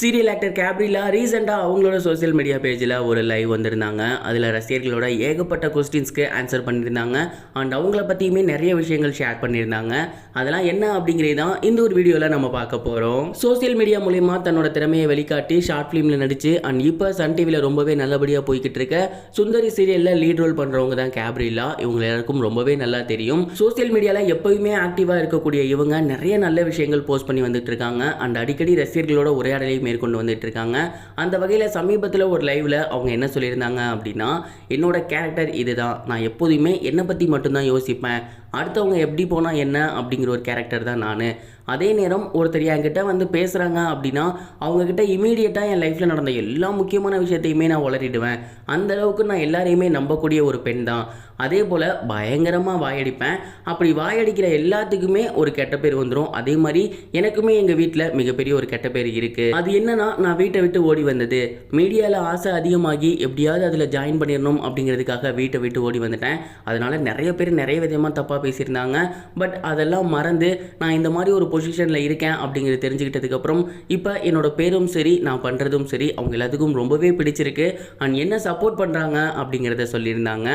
Serial actor Gabriela ரீசெண்டாக அவங்களோட social media பேஜில் ஒரு லைவ் வந்திருந்தாங்க. அதில் ரசிகர்களோட ஏகப்பட்ட கொஸ்டின்ஸ்க்கு ஆன்சர் பண்ணியிருந்தாங்க. அண்ட் அவங்கள பற்றியுமே நிறைய விஷயங்கள் ஷேர் பண்ணியிருந்தாங்க. அதெல்லாம் என்ன அப்படிங்கிறது தான் இந்த ஒரு வீடியோவில் நம்ம பார்க்க போகிறோம் சோஷியல் மீடியா மூலிமா தன்னோட திறமையை வெளிக்காட்டி ஷார்ட் ஃபிலிமில் நடித்து அண்ட் இப்போ சன் டிவியில் ரொம்பவே நல்லபடியாக போய்கிட்டு இருக்க சுந்தரி சீரியலில் லீட் ரோல் பண்ணுறவங்க தான் கேப்ரிலா இவங்க எல்லாருக்கும் ரொம்பவே நல்லா தெரியும். சோஷியல் மீடியாவில் எப்போயுமே ஆக்டிவாக இருக்கக்கூடிய இவங்க நிறைய நல்ல விஷயங்கள் போஸ்ட் பண்ணி வந்துட்டு இருக்காங்க. அண்ட் அடிக்கடி ரசிகர்களோட உரையாடலையும் மேற்கொண்டு வந்துட்டு இருக்காங்க அந்த வகையில் சமீபத்தில் ஒரு லைவ்ல அவங்க என்ன சொல்லியிருந்தாங்க அப்படின்னா என்னோட கேரக்டர் இதுதான். நான் எப்போதுமே என்னை பற்றி மட்டும்தான் யோசிப்பேன். அடுத்தவங்க எப்படி போனால் என்ன அப்படிங்கிற ஒரு கேரக்டர் தான் நான். அதே நேரம் ஒருத்தர் என்கிட்ட வந்து பேசுகிறாங்க அப்படின்னா அவங்கக்கிட்ட இமீடியட்டாக என் லைஃப்பில் நடந்த எல்லா முக்கியமான விஷயத்தையுமே நான் வளரிடுவேன். அந்த அளவுக்கு நான் எல்லாரையுமே நம்பக்கூடிய ஒரு பெண் தான். அதே போல் பயங்கரமாக வாயடிப்பேன். அப்படி வாயடிக்கிற எல்லாத்துக்குமே ஒரு கெட்ட பேர் வந்துடும் அதே மாதிரி எனக்குமே எங்கள் வீட்டில் மிகப்பெரிய ஒரு கெட்ட பேர் இருக்குது அது என்னன்னா நான் வீட்டை விட்டு ஓடி வந்தது. மீடியாவில் ஆசை அதிகமாகி எப்படியாவது அதில் ஜாயின் பண்ணிடணும் அப்படிங்கிறதுக்காக வீட்டை விட்டு ஓடி வந்துட்டேன். அதனால் நிறைய பேர் நிறைய விதமாக தப்பாக பேசியிருந்தாங்க. பட் அதெல்லாம் மறந்து நான் இந்த மாதிரி ஒரு பொசிஷனில் இருக்கேன் அப்படிங்கிறது தெரிஞ்சுக்கிட்டதுக்கப்புறம் இப்போ என்னோட பேரும் சரி நான் பண்ணுறதும் சரி அவங்க எல்லாத்துக்கும் ரொம்பவே பிடிச்சிருக்கு. அண்ட் என்ன சப்போர்ட் பண்ணுறாங்க அப்படிங்கிறத சொல்லியிருந்தாங்க.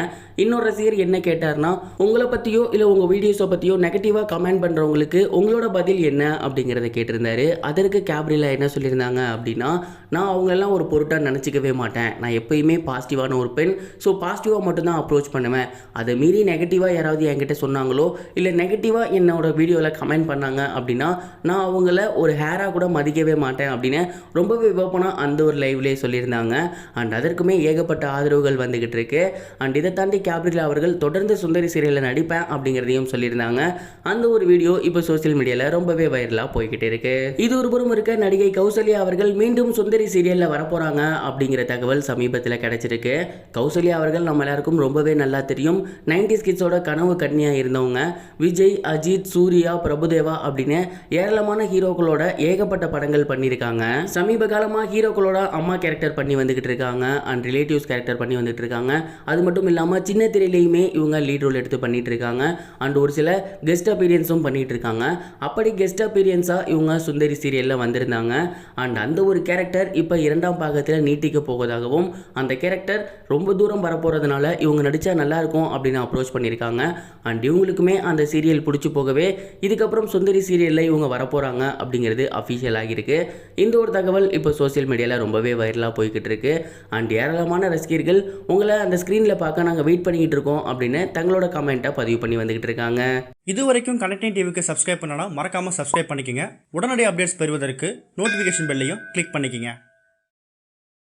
இன்னொரு ரசிகர் என்ன கேட்டார்னா உங்களை பற்றியோ இல்லை உங்கள் வீடியோஸை பற்றியோ நெகட்டிவாக கமெண்ட் பண்ணுறவங்களுக்கு உங்களோட பதில் என்ன அப்படிங்கிறத கேட்டிருந்தாரு. அதற்கு கேப்ரிலா என்ன சொல்லியிருந்தாங்க அப்படின்னா நான் அவங்களெல்லாம் ஒரு பொருட்டாக நினச்சிக்கவே மாட்டேன். நான் எப்பயுமே பாசிட்டிவான ஒரு பெண். ஸோ பாசிட்டிவாக மட்டும்தான் அப்ரோச் பண்ணுவேன். அதை மீறி நெகட்டிவாக யாராவது என்கிட்ட சொன்னாங்களோ இல்லை நெகட்டிவாக என்னோட வீடியோவில் கமெண்ட் பண்ணாங்க அப்படின்னு நான் அவங்கள ஒரு ஹேராக கூட மதிக்கவே மாட்டேன் அப்படின்னு ரொம்பவே ஓப்பனாக அந்த ஒரு லைவ்லேயே சொல்லியிருந்தாங்க. அண்ட் அதற்குமே ஏகப்பட்ட ஆதரவுகள் வந்துக்கிட்டு இருக்கு. அண்ட் இதை தாண்டி கேப்ரிலா அவர்கள் தொடர்ந்து சுந்தரி சீரியலில் நடிப்பேன் அப்படிங்கிறதையும் சொல்லியிருந்தாங்க. அந்த ஒரு வீடியோ இப்போ சோஷியல் மீடியாவில் ரொம்பவே வைரலாக போய்கிட்டு இருக்கு. இது ஒரு புறம் இருக்க நடிகை கௌசல்யா அவர்கள் மீண்டும் சுந்தரி சீரியலில் வரப்போகிறாங்க அப்படிங்கிற தகவல் சமீபத்தில் கிடைச்சிருக்கு. கௌசல்யா அவர்கள் நம்ம எல்லாருக்கும் ரொம்பவே நல்லா தெரியும். நைன்டிஸ் கிட்ஸோட கனவு கன்னியாக இருந்தவங்க. விஜய் அஜித் சூர்யா பிரபுதேவா அப்படின்னு ஏராளமான ஹீரோக்களோட ஏகப்பட்ட படங்கள் பண்ணியிருக்காங்க. சமீப காலமாக ஹீரோக்களோட அம்மா கேரக்டர் பண்ணி வந்துகிட்டு இருக்காங்க. அண்ட் ரிலேட்டிவ்ஸ் கேரக்டர் பண்ணி வந்துட்டு இருக்காங்க. அது மட்டும் இல்லாமல் சின்ன திரையிலையுமே இவங்க லீட் ரோல் எடுத்து பண்ணிட்டு இருக்காங்க. அண்ட் ஒரு சில கெஸ்ட் அப்பீரியன்ஸும் பண்ணிட்டு இருக்காங்க. அப்படி கெஸ்ட் அப்பீரியன்ஸாக இவங்க சுந்தரி சீரியலில் வந்திருந்தாங்க. அண்ட் அந்த ஒரு கேரக்டர் இப்போ இரண்டாம் பாகத்தில் நீட்டிக்க போவதாகவும் அந்த கேரக்டர் ரொம்ப தூரம் வரப்போகிறதுனால இவங்க நடித்தா நல்லா இருக்கும் அப்படின்னு அப்ரோச் பண்ணியிருக்காங்க. அண்ட் இவங்களுக்குமே அந்த சீரியல் பிடிச்சி போகவே இதுக்கப்புறம் சுந்தரி சீரியல் சீரியலில் இவங்க வரப்போகிறாங்க அப்படிங்கிறது அஃபிஷியல் ஆகியிருக்கு. இந்த ஒரு தகவல் இப்போ சோஷியல் மீடியாவில் ரொம்பவே வைரலாக போய்கிட்டு இருக்கு. அண்ட் ஏராளமான ரசிகர்கள் உங்களை அந்த ஸ்க்ரீனில் பார்க்க நாங்கள் வெயிட் பண்ணிக்கிட்டு இருக்கோம் அப்படின்னு தங்களோட கமெண்ட்டை பதிவு பண்ணி வந்துக்கிட்டு இருக்காங்க. இது வரைக்கும் கனெக்டிங் டிவிக்கு சப்ஸ்கிரைப் பண்ணனா மறக்காமல் சப்ஸ்கிரைப் பண்ணிக்கோங்க. உடனடி அப்டேட்ஸ் பெறுவதற்கு நோட்டிஃபிகேஷன் பெல்லையும் கிளிக் பண்ணிக்கோங்க.